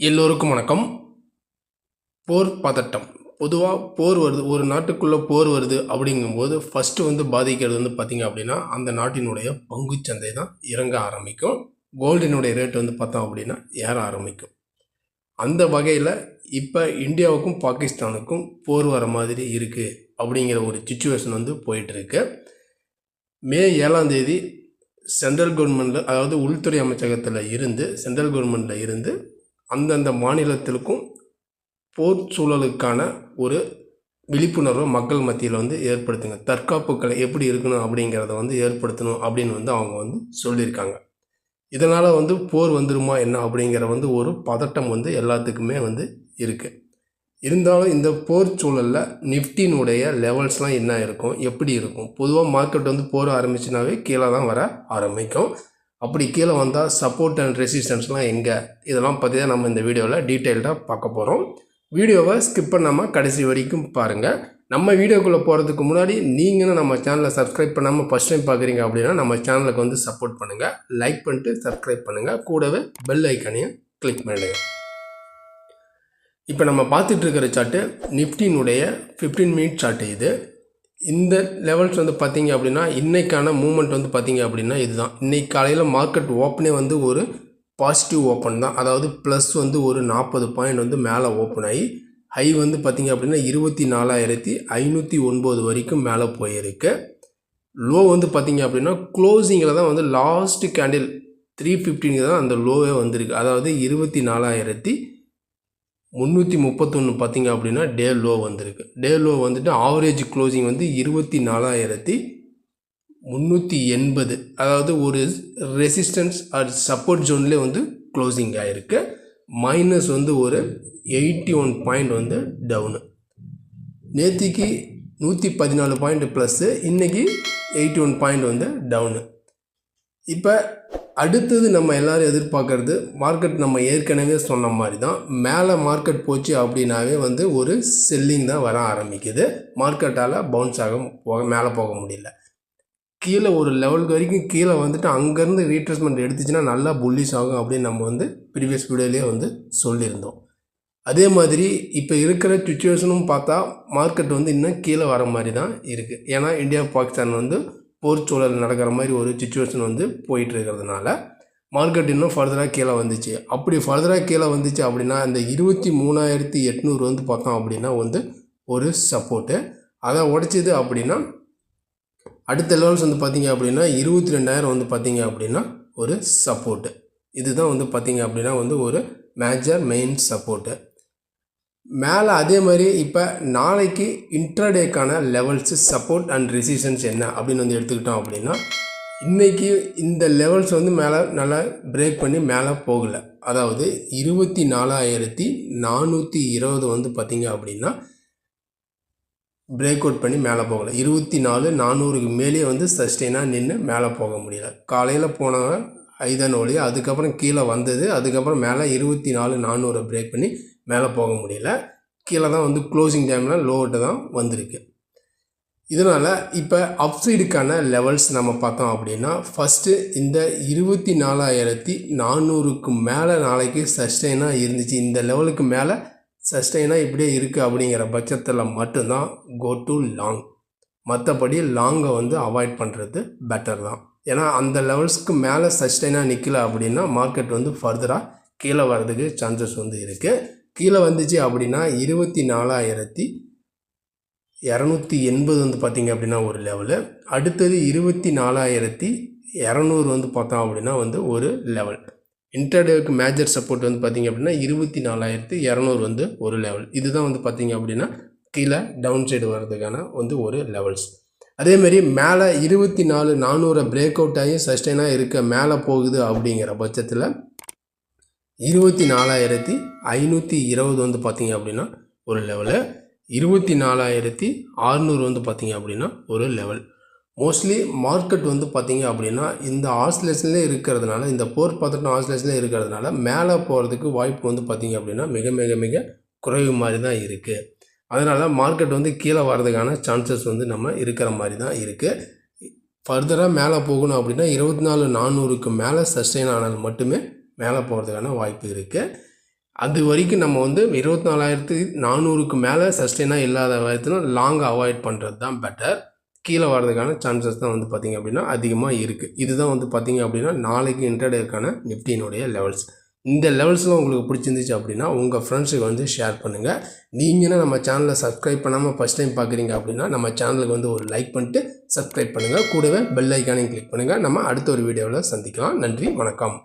எல்லோருக்கும் வணக்கம். போர் பதட்டம். பொதுவாக போர் வருது ஒரு நாட்டுக்குள்ளே போர் வருது அப்படிங்கும்போது ஃபஸ்ட்டு வந்து பாதிக்கிறது வந்து பார்த்திங்க அப்படின்னா அந்த நாட்டினுடைய பங்குச்சந்தை தான் இறங்க ஆரம்பிக்கும். கோல்டினுடைய ரேட் வந்து பார்த்தோம் அப்படின்னா ஏற ஆரம்பிக்கும். அந்த வகையில் இப்போ இந்தியாவுக்கும் பாகிஸ்தானுக்கும் போர் வர மாதிரி இருக்குது அப்படிங்கிற ஒரு சுச்சுவேஷன் வந்து போயிட்டுருக்கு. மே ஏழாம் தேதி சென்ட்ரல் கவர்மெண்ட்டில் அதாவது உள்துறை அமைச்சகத்தில் இருந்து சென்ட்ரல் கவர்மெண்ட்டில் இருந்து அந்தந்த மாநிலத்திற்கும் போர் சூழலுக்கான ஒரு விழிப்புணர்வை மக்கள் மத்தியில் வந்து ஏற்படுத்துங்க. தற்காப்பு கலை எப்படி இருக்கணும் அப்படிங்கிறத வந்து ஏற்படுத்தணும் அப்படின்னு வந்து அவங்க வந்து சொல்லியிருக்காங்க. இதனால் வந்து போர் வந்துருமா என்ன அப்படிங்கிற வந்து ஒரு பதட்டம் வந்து எல்லாத்துக்குமே வந்து இருக்குது இருந்தாலும் இந்த போர் சூழலில் நிஃப்டினுடைய லெவல்ஸ்லாம் என்ன இருக்கும்? எப்படி இருக்கும்? பொதுவாக மார்க்கெட் வந்து போர் ஆரம்பிச்சுனாவே கீழே தான் வர ஆரம்பிக்கும். அப்படி கீழே வந்தால் சப்போர்ட் அண்ட் ரெசிஸ்டன்ஸ்லாம் எங்கே? இதெல்லாம் பற்றி தான் நம்ம இந்த வீடியோவில் டீட்டெயில்டாக பார்க்க போகிறோம் வீடியோவை ஸ்கிப் பண்ணாமல் கடைசி வரைக்கும் பாருங்கள் நம்ம வீடியோக்குள்ளே போகிறதுக்கு முன்னாடி நீங்களும் நம்ம சேனலை சப்ஸ்கிரைப் பண்ணாமல் ஃபஸ்ட் டைம் பார்க்குறீங்க அப்படின்னா நம்ம சேனலுக்கு வந்து சப்போர்ட் பண்ணுங்கள் லைக் பண்ணிட்டு சப்ஸ்கிரைப் பண்ணுங்கள் கூடவே பெல் ஐக்கனையும் கிளிக் பண்ணிடுங்க. இப்போ நம்ம பார்த்துட்டு இருக்கிற சார்ட்டு நிஃப்டினுடைய ஃபிஃப்டீன் மினிட் சார்ட்டு இது. இந்த லெவல்ஸ் வந்து பார்த்தீங்க அப்படின்னா இன்றைக்கான மூமெண்ட் வந்து பார்த்தீங்க அப்படின்னா இதுதான். இன்றைக்கி காலையில் மார்க்கெட் ஓப்பனே வந்து ஒரு பாசிட்டிவ் ஓப்பன் தான். அதாவது ப்ளஸ் வந்து ஒரு நாற்பது பாயிண்ட் வந்து மேலே ஓப்பன் ஆகி ஹை வந்து பார்த்தீங்க அப்படின்னா இருபத்தி நாலாயிரத்தி ஐநூற்றி ஒன்பது வரைக்கும் மேலே போயிருக்கு. லோ வந்து பார்த்தீங்க அப்படின்னா க்ளோசிங்கில் தான் வந்து லாஸ்ட்டு கேண்டில் த்ரீ ஃபிஃப்டினுக்கு தான் அந்த லோவே வந்திருக்கு. அதாவது இருபத்தி நாலாயிரத்தி முந்நூற்றி முப்பத்தொன்று பார்த்தீங்க அப்படின்னா டே லோ வந்திருக்கு. டே லோ வந்துட்டு ஆவரேஜ் க்ளோசிங் வந்து இருபத்தி நாலாயிரத்தி முந்நூற்றி எண்பது. அதாவது ஒரு ரெசிஸ்டன்ஸ் ஆர் சப்போர்ட் ஜோன்லேயே வந்து க்ளோசிங் ஆகிருக்கு மைனஸ் வந்து ஒரு எயிட்டி ஒன் பாயிண்ட் வந்து டவுனு நேத்திக்கு நூற்றி பதினாலு பாயிண்ட் ப்ளஸ்ஸு இன்றைக்கி எயிட்டி ஒன் பாயிண்ட் வந்து டவுனு இப்போ அடுத்தது நம்ம எல்லோரும் எதிர்பார்க்குறது மார்க்கெட் நம்ம ஏற்கனவே சொன்ன மாதிரி தான் மேலே மார்க்கெட் போச்சு அப்படின்னாவே வந்து ஒரு செல்லிங் தான் வர ஆரம்பிக்குது. மார்க்கெட்டால் பவுன்ஸ் ஆக போக மேலே போக முடியல. கீழே ஒரு லெவலுக்கு வரைக்கும் கீழே வந்துட்டு அங்கேருந்து ரீட்ரெஸ்மெண்ட் எடுத்துச்சுன்னா நல்லா புல்லிஷ் ஆகும் அப்படின்னு நம்ம வந்து ப்ரீவியஸ் வீடியோலேயே வந்து சொல்லியிருந்தோம். அதே மாதிரி இப்போ இருக்கிற சுச்சுவேஷனும் பார்த்தா மார்க்கெட் வந்து இன்னும் கீழே வர மாதிரி தான் இருக்குது ஏன்னா இந்தியா பாகிஸ்தான் வந்து போர் சூழல் நடக்கிற மாதிரி ஒரு சுச்சுவேஷன் வந்து போயிட்டு இருக்கிறதுனால மார்க்கெட் இன்னும் ஃபர்தராக கீழே வந்துச்சு. அப்படி ஃபர்தராக கீழே வந்துச்சு அப்படின்னா இந்த இருபத்தி மூணாயிரத்தி எட்நூறு வந்து பார்த்தோம் அப்படின்னா வந்து ஒரு சப்போர்ட்டு அதை உடைச்சிது அப்படின்னா அடுத்த லெவல்ஸ் வந்து பார்த்திங்க அப்படின்னா இருபத்தி ரெண்டாயிரம் வந்து பார்த்திங்க அப்படின்னா ஒரு சப்போர்ட்டு இதுதான் வந்து பார்த்திங்க அப்படின்னா வந்து ஒரு மேஜர் மெயின் சப்போர்ட்டு மேலே அதே மாதிரி இப்போ நாளைக்கு இன்ட்ராடேக்கான லெவல்ஸு சப்போர்ட் அண்ட் ரெசிஸ்டன்ஸ் என்ன அப்படின்னு வந்து எடுத்துக்கிட்டோம் அப்படின்னா இன்றைக்கி இந்த லெவல்ஸ் வந்து மேலே நல்லா பிரேக் பண்ணி மேலே போகலை. அதாவது இருபத்தி நாலாயிரத்தி நானூற்றி இருபது வந்து பார்த்திங்க அப்படின்னா பிரேக் அவுட் பண்ணி மேலே போகலை. இருபத்தி நாலு நானூறுக்கு மேலே வந்து சஸ்டெயினாக நின்று மேலே போக முடியல. காலையில் போனவங்க ஐதான் ஒளி அதுக்கப்புறம் கீழே வந்தது அதுக்கப்புறம் மேலே இருபத்தி நாலு நானூறை பிரேக் பண்ணி மேலே போக முடியல. கீழே தான் வந்து க்ளோசிங் டைமில் லோட்டு தான் வந்திருக்கு. இதனால் இப்போ அப்சைடுக்கான லெவல்ஸ் நம்ம பார்த்தோம் அப்படின்னா ஃபஸ்ட்டு இந்த இருபத்தி நாலாயிரத்தி நானூறுக்கு மேலே நாளைக்கு சஸ்டெயினாக இருந்துச்சு. இந்த லெவலுக்கு மேலே சஸ்டெயினாக இப்படியே இருக்குது அப்படிங்கிற பட்சத்தில் மட்டும்தான் கோ டு லாங் மற்றபடி லாங்கை வந்து அவாய்ட் பண்ணுறது பெட்டர் தான். ஏன்னா அந்த லெவல்ஸ்க்கு மேலே சஸ்டெயினாக நிற்கல அப்படின்னா மார்க்கெட் வந்து ஃபர்தராக கீழே வர்றதுக்கு சான்சஸ் வந்து இருக்குது கீழே வந்துச்சு அப்படின்னா இருபத்தி நாலாயிரத்தி இரநூத்தி எண்பது வந்து பார்த்திங்க அப்படின்னா ஒரு லெவலு அடுத்தது இருபத்தி நாலாயிரத்தி இரநூறு வந்து பார்த்தோம் அப்படின்னா வந்து ஒரு லெவல் இன்டர்டேவுக்கு மேஜர் சப்போர்ட் வந்து பார்த்திங்க அப்படின்னா இருபத்தி நாலாயிரத்தி இரநூறு வந்து ஒரு லெவல் இதுதான் வந்து பார்த்திங்க அப்படின்னா கீழே டவுன் சைடு வர்றதுக்கான வந்து ஒரு லெவல்ஸ் அதேமாரி மேலே இருபத்தி நாலு நானூறை பிரேக் அவுட் ஆகி சஸ்டைனாக இருக்க மேலே போகுது அப்படிங்கிற பட்சத்தில் இருபத்தி நாலாயிரத்தி ஐநூற்றி இருபது வந்து பார்த்திங்க அப்படின்னா ஒரு லெவலு இருபத்தி நாலாயிரத்தி ஆறுநூறு வந்து பார்த்திங்க அப்படின்னா ஒரு லெவல் மோஸ்ட்லி மார்க்கெட் வந்து பார்த்திங்க அப்படின்னா இந்த ஆஸ்லேஷன்லேயே இருக்கிறதுனால இந்த போர் பதட்டம் ஆஸ்லேஷன்லேயே இருக்கிறதுனால மேலே போகிறதுக்கு வாய்ப்பு வந்து பார்த்திங்க அப்படின்னா மிக மிக மிக குறைவு மாதிரி தான் இருக்குது அதனால் மார்க்கெட் வந்து கீழே வர்றதுக்கான சான்சஸ் வந்து நம்ம இருக்கிற மாதிரி தான் இருக்குது ஃபர்தராக மேலே போகணும் அப்படின்னா இருபத்தி நாலு நானூறுக்கு மேலே சஸ்டெயின் ஆனால் மட்டுமே மேலே போகிறதுக்கான வாய்ப்பு இருக்குது அது வரைக்கும் நம்ம வந்து இருபத்தி நாலாயிரத்து நானூறுக்கு மேலே சஸ்டெயினாக இல்லாத வயத்தில் லாங் அவாய்ட் பண்ணுறது தான் பெட்டர் கீழே வர்றதுக்கான சான்சஸ் தான் வந்து பார்த்திங்க அப்படின்னா அதிகமாக இருக்குது இதுதான் வந்து பார்த்திங்க அப்படின்னா நாளைக்கு இன்டர்டேக்கான நிஃப்டினுடைய லெவல்ஸ் இந்த லெவல்ஸில் உங்களுக்கு பிடிச்சிருந்துச்சு அப்படின்னா உங்கள் ஃப்ரெண்ட்ஸுக்கு வந்து ஷேர் பண்ணுங்கள் நீங்களும் நம்ம சேனலை சப்ஸ்கிரைப் பண்ணாமல் ஃபஸ்ட் டைம் பார்க்குறீங்க அப்படின்னா நம்ம சேனலுக்கு வந்து ஒரு லைக் பண்ணிட்டு சப்ஸ்கிரைப் பண்ணுங்கள் கூடவே பெல் ஐக்கானையும் கிளிக் பண்ணுங்கள் நம்ம அடுத்த ஒரு வீடியோவில் சந்திக்கலாம். நன்றி வணக்கம்.